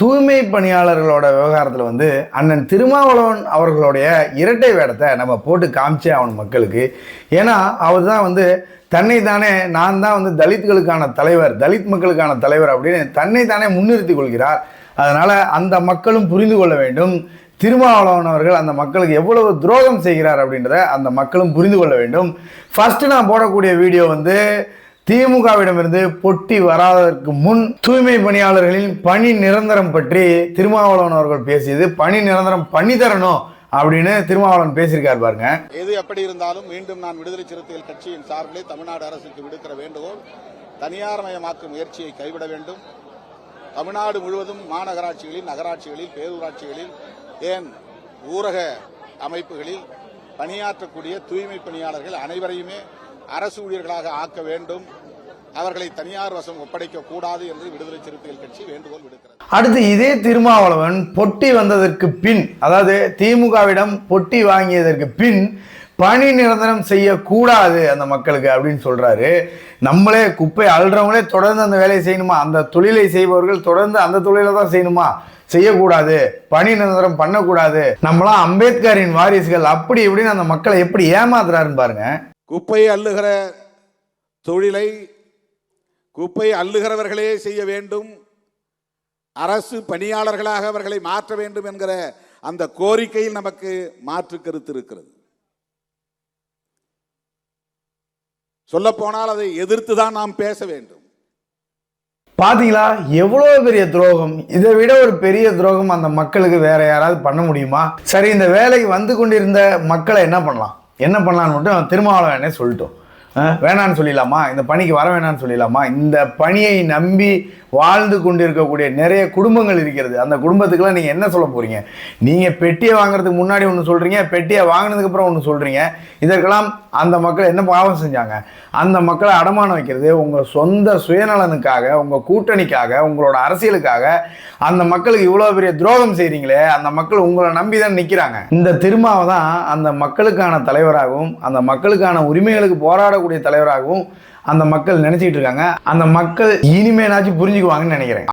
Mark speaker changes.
Speaker 1: தூய்மை பணியாளர்களோட விவகாரத்தில் வந்து அண்ணன் திருமாவளவன் அவர்களுடைய இரட்டை வேடத்தை நம்ம போட்டு காமிச்சே ஆகணும் மக்களுக்கு. ஏன்னா அவர் தான் வந்து தன்னை தானே நான் தான் வந்து தலித்களுக்கான தலைவர் தலித் மக்களுக்கான தலைவர் அப்படின்னு தன்னை தானே முன்னிறுத்தி கொள்கிறார். அதனால் அந்த மக்களும் புரிந்து கொள்ள வேண்டும். திருமாவளவன் அவர்கள் அந்த மக்களுக்கு எவ்வளவு துரோகம் செய்கிறார் அப்படின்றத அந்த மக்களும் புரிந்து கொள்ள வேண்டும். ஃபர்ஸ்ட் நான் போடக்கூடிய வீடியோ வந்து திமுகவிடமிருந்து பொட்டி வராததற்கு முன் தூய்மை பணியாளர்களின் பணி நிரந்தரம் பற்றி திருமாவளவன் அவர்கள் பேசியது பணி நிரந்தரம் பண்ணி தரணும் அப்படின்னு திருமாவளவன் பேசியிருக்கார் பாருங்க.
Speaker 2: எது எப்படி இருந்தாலும் மீண்டும் நான் விடுதலை சிறுத்தைகள் கட்சியின் சார்பிலே தமிழ்நாடு அரசுக்கு விடுக்கிற வேண்டுகோள் தனியார் மயமாக்கும் முயற்சியை கைவிட வேண்டும். தமிழ்நாடு முழுவதும் மாநகராட்சிகளில் நகராட்சிகளில் பேரூராட்சிகளில் ஏன் ஊரக அமைப்புகளில் பணியாற்றக்கூடிய தூய்மை பணியாளர்கள் அனைவரையுமே அரசு ஊழியர்களாக ஆக்க வேண்டும். அவர்களை தனியார் வசம் ஒப்படைக்க கூடாது என்று விடுதலை சிறுத்தைகள் கட்சி வேண்டுகோள் விடுக்கிறது.
Speaker 1: அடுத்து இதே திருமாவளவன் பொட்டி வந்ததற்கு பின் அதாவது திமுகவிடம் பொட்டி வாங்கியதற்கு பின் பணி நிரந்தரம் செய்யக்கூடாது அந்த மக்களுக்கு அப்படின்னு சொல்றாரு. நம்மளே குப்பை அள்ளுறவங்களே தொடர்ந்து அந்த வேலையை செய்யணுமா? அந்த தொழிலை செய்பவர்கள் தொடர்ந்து அந்த தொழிலை தான் செய்யணுமா? செய்யக்கூடாது. பணி நிரந்தரம் பண்ணக்கூடாது. நம்மளாம் அம்பேத்கரின் வாரிசுகள் அப்படி இப்படின்னு அந்த மக்களை எப்படி ஏமாத்துறாருன்னு பாருங்க.
Speaker 2: குப்பை அள்ளுகிற தொழிலை குப்பை அள்ளுகிறவர்களே செய்ய வேண்டும். அரசு பணியாளர்களாக அவர்களை மாற்ற வேண்டும் என்கிற அந்த கோரிக்கையில் நமக்கு மாற்று கருத்து இருக்கிறது. சொல்லப்போனால் அதை எதிர்த்து தான் நாம் பேச வேண்டும்.
Speaker 1: பாத்தீங்களா? எவ்வளோ பெரிய துரோகம்? இதை விட ஒரு பெரிய துரோகம் அந்த மக்களுக்கு வேற யாராவது பண்ண முடியுமா? சரி இந்த வேலைக்கு வந்து கொண்டிருந்த மக்களை என்ன பண்ணலாம்? என்ன பண்ணலாம்னு மட்டும் திருமாவளவனே சொல்லிட்டோம். வேணான்னு சொல்லிடலாமா? இந்த பணிக்கு வர வேணான்னு சொல்லிடலாமா? இந்த பணியை நம்பி வாழ்ந்து கொண்டிருக்கக்கூடிய நிறைய குடும்பங்கள் இருக்கிறது. அந்த குடும்பத்துக்குலாம் நீங்கள் என்ன சொல்ல போகிறீங்க நீங்கள் பெட்டியை வாங்குறதுக்கு முன்னாடி ஒன்று சொல்கிறீங்க பெட்டியை வாங்கினதுக்கப்புறம் ஒன்று சொல்கிறீங்க இதற்கெல்லாம் அந்த மக்கள் என்ன பாவம் செஞ்சாங்க? அந்த மக்களை அடமானம் வைக்கிறது உங்கள் சொந்த சுயநலனுக்காக உங்கள் கூட்டணிக்காக உங்களோட அரசியலுக்காக அந்த மக்களுக்கு இவ்வளோ பெரிய துரோகம் செய்கிறீங்களே அந்த மக்கள் உங்களை நம்பி தான் நிற்கிறாங்க இந்த திருமாவை தான் அந்த மக்களுக்கான தலைவராகவும் அந்த மக்களுக்கான உரிமைகளுக்கு போராடக்கூடிய தலைவராகவும் அந்த மக்கள் நினைச்சிட்டு இருக்காங்க. அந்த மக்கள் இனிமேனாச்சும் புரிஞ்சுக்குவாங்கன்னு நினைக்கிறேன்.